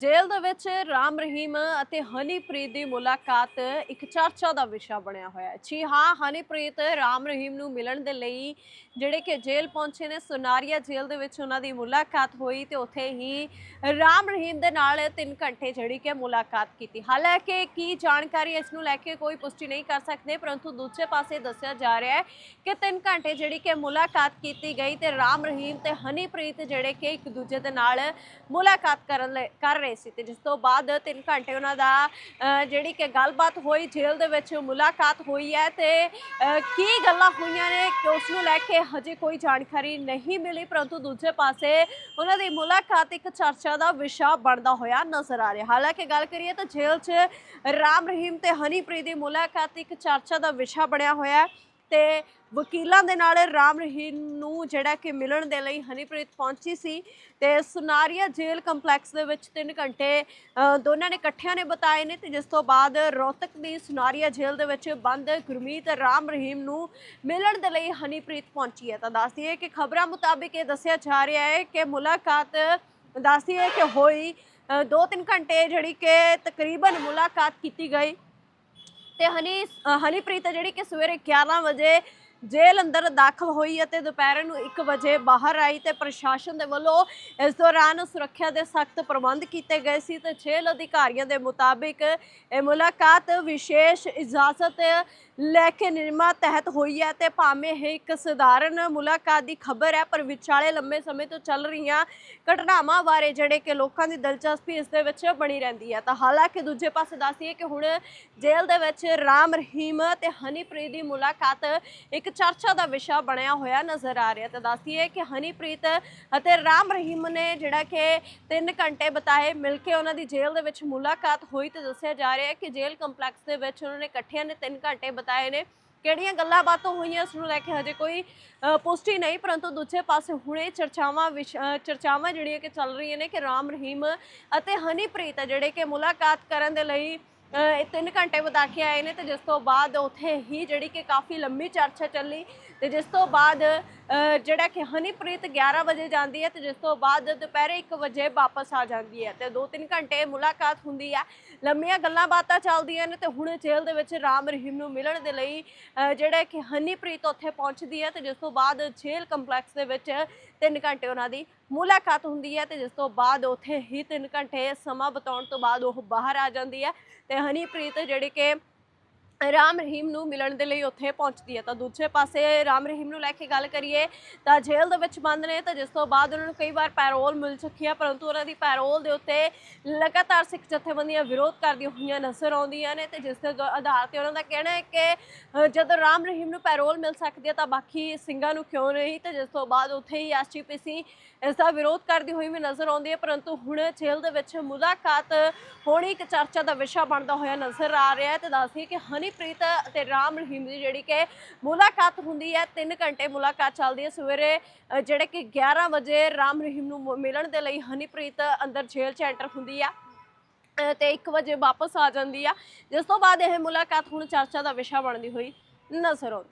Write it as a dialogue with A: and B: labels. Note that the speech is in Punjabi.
A: ਜੇਲ੍ਹ ਦੇ ਵਿੱਚ ਰਾਮ ਰਹੀਮ ਅਤੇ ਹਨੀਪ੍ਰੀਤ ਦੀ ਮੁਲਾਕਾਤ ਇੱਕ ਚਰਚਾ ਦਾ ਵਿਸ਼ਾ ਬਣਿਆ ਹੋਇਆ ਹੈ। ਜੀ ਹਾਂ, ਹਨੀਪ੍ਰੀਤ ਰਾਮ ਰਹੀਮ ਨੂੰ ਮਿਲਣ ਦੇ ਲਈ ਜਿਹੜੇ ਕਿ ਜੇਲ੍ਹ ਪਹੁੰਚੇ ਨੇ, ਸੁਨਾਰੀਆ ਜੇਲ੍ਹ ਦੇ ਵਿੱਚ ਉਹਨਾਂ ਦੀ ਮੁਲਾਕਾਤ ਹੋਈ ਤੇ ਉੱਥੇ ਹੀ ਰਾਮ ਰਹੀਮ ਦੇ ਨਾਲ 3 ਘੰਟੇ ਜਿਹੜੀ ਕਿ ਮੁਲਾਕਾਤ ਕੀਤੀ। ਹਾਲਾਂਕਿ ਕੀ ਜਾਣਕਾਰੀ ਇਸ ਨੂੰ ਲੈ ਕੇ ਕੋਈ ਪੁਸ਼ਟੀ ਨਹੀਂ ਕਰ ਸਕਦੇ, ਪਰੰਤੂ ਦੂਜੇ ਪਾਸੇ ਦੱਸਿਆ ਜਾ ਰਿਹਾ ਹੈ ਕਿ 3 ਘੰਟੇ ਜਿਹੜੀ ਕਿ ਮੁਲਾਕਾਤ ਕੀਤੀ ਗਈ ਤੇ ਰਾਮ ਰਹੀਮ ਤੇ ਹਨੀਪ੍ਰੀਤ ਜਿਹੜੇ ਕਿ ਇੱਕ ਦੂਜੇ ਦੇ ਨਾਲ ਮੁਲਾਕਾਤ ਕਰਨ ਲਈ- ਕਰ ਰਹੇ ਸੀ ਤੇ ਜਿਸ ਤੋਂ ਬਾਅਦ 3 ਘੰਟੇ ਉਹਨਾਂ ਦਾ ਜਿਹੜੀ ਕਿ ਗੱਲਬਾਤ ਹੋਈ, ਜੇਲ੍ਹ ਦੇ ਵਿੱਚ ਮੁਲਾਕਾਤ ਹੋਈ ਹੈ ਤੇ ਕੀ ਗੱਲਾਂ ਹੋਈਆਂ ਨੇ ਕਿ ਉਸ ਨੂੰ ਲੈ ਕੇ ਹਜੇ ਕੋਈ ਜਾਣਕਾਰੀ ਨਹੀਂ ਮਿਲੀ, ਪਰੰਤੂ ਦੂਜੇ ਪਾਸੇ ਉਹਨਾਂ ਦੀ ਮੁਲਾਕਾਤ ਇੱਕ ਚਰਚਾ ਦਾ ਵਿਸ਼ਾ ਬਣਦਾ ਹੋਇਆ ਨਜ਼ਰ ਆ ਰਿਹਾ। ਹਾਲਾਂਕਿ ਗੱਲ ਕਰੀਏ ਤਾਂ ਜੇਲ੍ਹ 'ਚ ਰਾਮ ਰਹੀਮ ਤੇ ਹਨੀਪ੍ਰੀਤ ਦੀ ਮੁਲਾਕਾਤ ਇੱਕ ਚਰਚਾ ਦਾ ਵਿਸ਼ਾ ਬਣਿਆ ਹੋਇਆ ਹੈ। ਤੇ ਵਕੀਲਾਂ ਦੇ ਨਾਲ ਰਾਮ ਰਹੀਮ ਨੂੰ ਜਿਹੜਾ ਕਿ ਮਿਲਣ ਦੇ ਲਈ ਹਨੀਪ੍ਰੀਤ ਪਹੁੰਚੀ ਸੀ ਤੇ ਸੁਨਾਰੀਆ ਜੇਲ੍ਹ ਕੰਪਲੈਕਸ ਦੇ ਵਿੱਚ 3 ਘੰਟੇ ਦੋਨਾਂ ਨੇ ਇਕੱਠਿਆਂ ਨੇ ਬਿਤਾਏ ਨੇ ਤੇ ਜਿਸ ਤੋਂ ਬਾਅਦ ਰੋਹਤਕ ਦੀ ਸੁਨਾਰੀਆ ਜੇਲ੍ਹ ਦੇ ਵਿੱਚ ਬੰਦ। ਗੁਰਮੀਤ ਰਾਮ ਰਹੀਮ ਨੂੰ ਮਿਲਣ ਦੇ ਲਈ ਹਨੀਪ੍ਰੀਤ ਪਹੁੰਚੀ ਹੈ। ਤਾਂ ਦੱਸ ਦਈਏ ਕਿ ਖਬਰਾਂ ਮੁਤਾਬਿਕ ਇਹ ਦੱਸਿਆ ਜਾ ਰਿਹਾ ਹੈ ਕਿ ਮੁਲਾਕਾਤ, ਦੱਸ ਦਈਏ ਕਿ ਹੋਈ 2-3 ਘੰਟੇ ਜਿਹੜੀ ਕਿ ਤਕਰੀਬਨ ਮੁਲਾਕਾਤ ਕੀਤੀ ਗਈ। ਤੇ ਹਨੀ ਅ, ਹਨੀਪ੍ਰੀਤ ਹੈ ਜਿਹੜੀ ਕਿ ਸਵੇਰੇ 11 ਵਜੇ ਜੇਲ੍ਹ ਅੰਦਰ ਦਾਖਲ ਹੋਈ ਅਤੇ ਦੁਪਹਿਰ ਨੂੰ 1 ਵਜੇ ਬਾਹਰ ਆਈ ਤੇ ਪ੍ਰਸ਼ਾਸਨ ਦੇ ਵੱਲੋਂ ਇਸ ਦੌਰਾਨ ਸੁਰੱਖਿਆ ਦੇ ਸਖਤ ਪ੍ਰਬੰਧ ਕੀਤੇ ਗਏ ਸੀ ਤੇ ਜੇਲ੍ਹ ਅਧਿਕਾਰੀਆਂ ਦੇ ਮੁਤਾਬਿਕ ਇਹ ਮੁਲਾਕਾਤ ਵਿਸ਼ੇਸ਼ ਇਜਾਜ਼ਤ ਲੈ ਕੇ ਨਿਯਮਾਂ ਤਹਿਤ ਹੋਈ ਹੈ ਤੇ ਭਾਵੇਂ ਇਹ ਇੱਕ ਸਧਾਰਨ ਮੁਲਾਕਾਤ ਦੀ ਖਬਰ ਹੈ, ਪਰ ਵਿਚਾਲੇ ਲੰਮੇ ਸਮੇਂ ਤੋਂ ਚੱਲ ਰਹੀਆਂ ਘਟਨਾਵਾਂ ਬਾਰੇ ਜਿਹੜੇ ਕਿ ਲੋਕਾਂ ਦੀ ਦਿਲਚਸਪੀ ਇਸ ਦੇ ਵਿੱਚ ਬਣੀ ਰਹਿੰਦੀ ਹੈ। ਤਾਂ ਹਾਲਾਂਕਿ ਦੂਜੇ ਪਾਸੇ ਦੱਸੀਏ ਕਿ ਹੁਣ ਜੇਲ੍ਹ ਦੇ ਵਿੱਚ ਰਾਮ ਰਹੀਮ ਤੇ ਹਨੀਪ੍ਰੀਤ ਦੀ ਮੁਲਾਕਾਤ ਇੱਕ ਚਰਚਾ ਦਾ ਵਿਸ਼ਾ ਬਣਿਆ ਹੋਇਆ ਨਜ਼ਰ ਆ ਰਿਹਾ ਅਤੇ ਦੱਸਦੀ ਹੈ ਕਿ ਹਨੀਪ੍ਰੀਤ ਅਤੇ ਰਾਮ ਰਹੀਮ ਨੇ ਜਿਹੜਾ ਕਿ 3 ਘੰਟੇ ਬਿਤਾਏ, ਮਿਲ ਕੇ ਉਹਨਾਂ ਦੀ ਜੇਲ੍ਹ ਦੇ ਵਿੱਚ ਮੁਲਾਕਾਤ ਹੋਈ ਤੇ ਦੱਸਿਆ ਜਾ ਰਿਹਾ ਹੈ ਕਿ ਜੇਲ੍ਹ ਕੰਪਲੈਕਸ ਦੇ ਵਿੱਚ ਉਹਨਾਂ ਨੇ ਇਕੱਠਿਆਂ ਨੇ 3 ਘੰਟੇ ਬਿਤਾਏ ਨੇ। ਕਿਹੜੀਆਂ ਗੱਲਾਂ ਬਾਤਾਂ ਹੋਈਆਂ, ਇਸ ਨੂੰ ਲੈ ਕੇ ਹਜੇ ਕੋਈ ਪੁਸ਼ਟੀ ਨਹੀਂ, ਪਰੰਤੂ ਦੂਜੇ ਪਾਸੇ ਹੁਣੇ ਚਰਚਾਵਾਂ ਵਿਸ਼- ਚਰਚਾਵਾਂ ਜਿਹੜੀਆਂ ਕਿ ਚੱਲ ਰਹੀਆਂ ਨੇ ਕਿ ਰਾਮ ਰਹੀਮ ਅਤੇ ਹਨੀਪ੍ਰੀਤ ਜਿਹੜੇ ਕਿ ਮੁਲਾਕਾਤ ਕਰਨ ਦੇ ਲਈ ਤਿੰਨ ਘੰਟੇ ਬਿਤਾ ਕੇ ਆਏ ਨੇ ਤੇ ਜਿਸ ਤੋਂ ਬਾਅਦ ਉੱਥੇ ਹੀ ਜਿਹੜੀ ਕਿ ਕਾਫੀ ਲੰਮੀ ਚਰਚਾ ਚੱਲੀ ਤੇ ਜਿਸ ਤੋਂ ਬਾਅਦ ਜਿਹੜਾ ਕਿ ਹਨੀਪ੍ਰੀਤ 11 ਵਜੇ ਜਾਂਦੀ ਹੈ ਤੇ ਜਿਸ ਤੋਂ ਬਾਅਦ ਦੁਪਹਿਰੇ 1 ਵਜੇ ਵਾਪਸ ਆ ਜਾਂਦੀ ਹੈ ਤੇ 2-3 ਘੰਟੇ ਮੁਲਾਕਾਤ ਹੁੰਦੀ ਹੈ ਲੰਮੀਆਂ ਗੱਲਾਂ ਬਾਤਾਂ ਚੱਲਦੀਆਂ ਨੇ ਤੇ ਹੁਣ ਜੇਲ੍ਹ ਦੇ ਵਿੱਚ ਰਾਮ ਰਹੀਮ ਨੂੰ ਮਿਲਣ ਦੇ ਲਈ ਜਿਹੜਾ ਕਿ ਹਨੀਪ੍ਰੀਤ ਉੱਥੇ ਪਹੁੰਚਦੀ ਹੈ ਤੇ ਜਿਸ ਤੋਂ ਬਾਅਦ ਜੇਲ੍ਹ ਕੰਪਲੈਕਸ ਦੇ ਵਿੱਚ 3 ਘੰਟੇ ਉਹਨਾਂ ਦੀ ਮੁਲਾਕਾਤ ਹੁੰਦੀ ਹੈ ਤੇ ਜਿਸ ਤੋਂ ਬਾਅਦ ਉੱਥੇ ਹੀ 3 ਘੰਟੇ ਸਮਾਂ ਬਿਤਾਉਣ ਤੋਂ ਬਾਅਦ ਉਹ ਬਾਹਰ ਆ ਜਾਂਦੀ ਹੈ ਤੇ ਹਨੀਪ੍ਰੀਤ ਜਿਹੜੀ ਕਿ ਰਾਮ ਰਹੀਮ ਨੂੰ ਮਿਲਣ ਦੇ ਲਈ ਉੱਥੇ ਪਹੁੰਚਦੀ ਹੈ। ਤਾਂ ਦੂਜੇ ਪਾਸੇ ਰਾਮ ਰਹੀਮ ਨੂੰ ਲੈ ਕੇ ਗੱਲ ਕਰੀਏ, ਤਾਂ ਜੇਲ੍ਹ ਦੇ ਵਿੱਚ ਬੰਦ ਨੇ, ਤਾਂ ਜਿਸ ਤੋਂ ਬਾਅਦ ਉਹਨਾਂ ਨੂੰ ਕਈ ਵਾਰ ਪੈਰੋਲ ਮਿਲ ਚੁੱਕੀ ਹੈ, ਪਰੰਤੂ ਉਹਨਾਂ ਦੀ ਪੈਰੋਲ ਦੇ ਉੱਤੇ ਲਗਾਤਾਰ ਸਿੱਖ ਜਥੇਬੰਦੀਆਂ ਵਿਰੋਧ ਕਰਦੀਆਂ ਹੋਈਆਂ ਨਜ਼ਰ ਆਉਂਦੀਆਂ ਨੇ, ਤੇ ਜਿਸ ਦੇ ਆਧਾਰ ਤੇ ਉਹਨਾਂ ਦਾ ਕਹਿਣਾ ਹੈ ਕਿ ਜਦੋਂ ਰਾਮ ਰਹੀਮ ਨੂੰ ਪੈਰੋਲ ਮਿਲ ਸਕਦੀ ਹੈ, ਤਾਂ ਬਾਕੀ ਸਿੰਘਾਂ ਨੂੰ ਕਿਉਂ ਨਹੀਂ? ਤੇ ਜਿਸ ਤੋਂ ਬਾਅਦ ਉੱਥੇ ਹੀ ਐਸਜੀਪੀਸੀ ਇਸ ਦਾ ਵਿਰੋਧ ਕਰਦੀ ਹੋਈ ਵੀ ਨਜ਼ਰ ਆਉਂਦੀ ਹੈ, ਪਰੰਤੂ ਹੁਣ ਜੇਲ੍ਹ ਦੇ ਵਿੱਚ ਮੁਲਾਕਾਤ ਹੋਣੀ ਇੱਕ ਚਰਚਾ ਦਾ ਵਿਸ਼ਾ ਬਣਦਾ ਹੋਇਆ ਨਜ਼ਰ ਆ ਰਿਹਾ ਹੈ। ਤੇ ਦੱਸਦੀ ਕਿ ਹਨੀਪ੍ਰੀਤ ਅਤੇ ਰਾਮ ਰਹੀਮ ਦੀ ਜਿਹੜੀ ਕਿ ਮੁਲਾਕਾਤ ਹੁੰਦੀ ਹੈ 3 ਘੰਟੇ ਮੁਲਾਕਾਤ ਚੱਲਦੀ ਹੈ। ਸਵੇਰੇ ਜਿਹੜੇ ਕਿ 11 ਵਜੇ ਰਾਮ ਰਹੀਮ ਨੂੰ ਮਿਲਣ ਦੇ ਲਈ ਹਨੀਪ੍ਰੀਤ ਅੰਦਰ ਜੇਲ੍ਹ 'ਚ ਐਂਟਰ ਹੁੰਦੀ ਆ ਤੇ 1 ਵਜੇ ਵਾਪਸ ਆ ਜਾਂਦੀ ਆ। ਜਿਸ ਤੋਂ ਬਾਅਦ ਇਹ ਮੁਲਾਕਾਤ ਹੁਣ ਚਰਚਾ ਦਾ ਵਿਸ਼ਾ ਬਣਦੀ ਹੋਈ ਨਜ਼ਰ ਆਉਂਦੀ